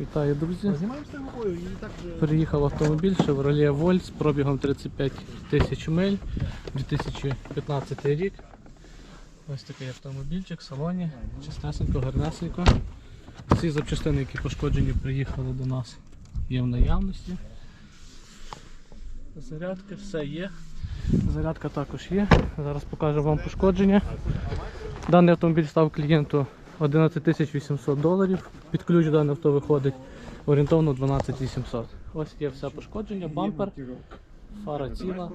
Вітаю, друзі. Приїхав автомобіль Chevrolet Volt з пробігом 35 тисяч миль, 2015 рік. Ось такий автомобільчик в салоні, чистесенько, гарнесенько. Всі запчастини, які пошкоджені, приїхали до нас, є в наявності. Зарядки, все є. Зарядка також є. Зараз покажу вам пошкодження. Даний автомобіль став клієнту 11 800 доларів. Під ключ даний авто виходить орієнтовно 12 800. Ось є все пошкодження, бампер, фара ціла,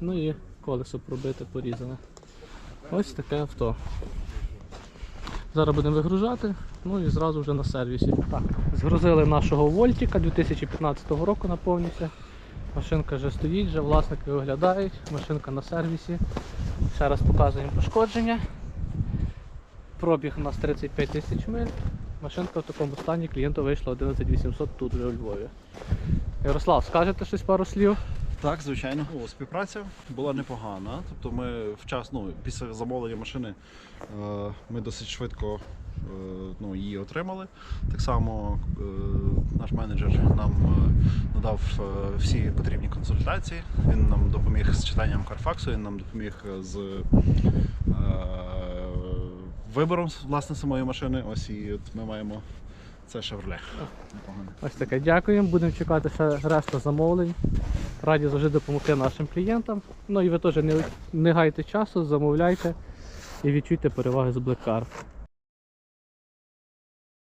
ну і колесо пробите, порізане. Ось таке авто. Зараз будемо вигружати, ну і зразу вже на сервісі. Так, згрузили нашого Вольтіка 2015 року наповнився. Машинка вже стоїть, вже власники оглядають, машинка на сервісі. Ще раз показуємо пошкодження. Пробіг у нас 35 тисяч миль. Машинка в такому стані клієнту вийшла 11800 тут вже у Львові. Ярослав, скажете щось пару слів? Так, звичайно. О, співпраця була непогана. Тобто ми вчасно, ну, після замовлення машини е, ми досить швидко е, ну, її отримали. Так само е, наш менеджер нам надав всі потрібні консультації. Він нам допоміг з читанням Карфаксу, він нам допоміг з вибором власне самої машини. Ось і от ми маємо це шевроле. Ось таке дякуємо. Будемо чекати ще решта замовлень. Раді завжди допомогти нашим клієнтам. Ну і ви теж не, не гайте часу, замовляйте і відчуйте переваги з Black Car.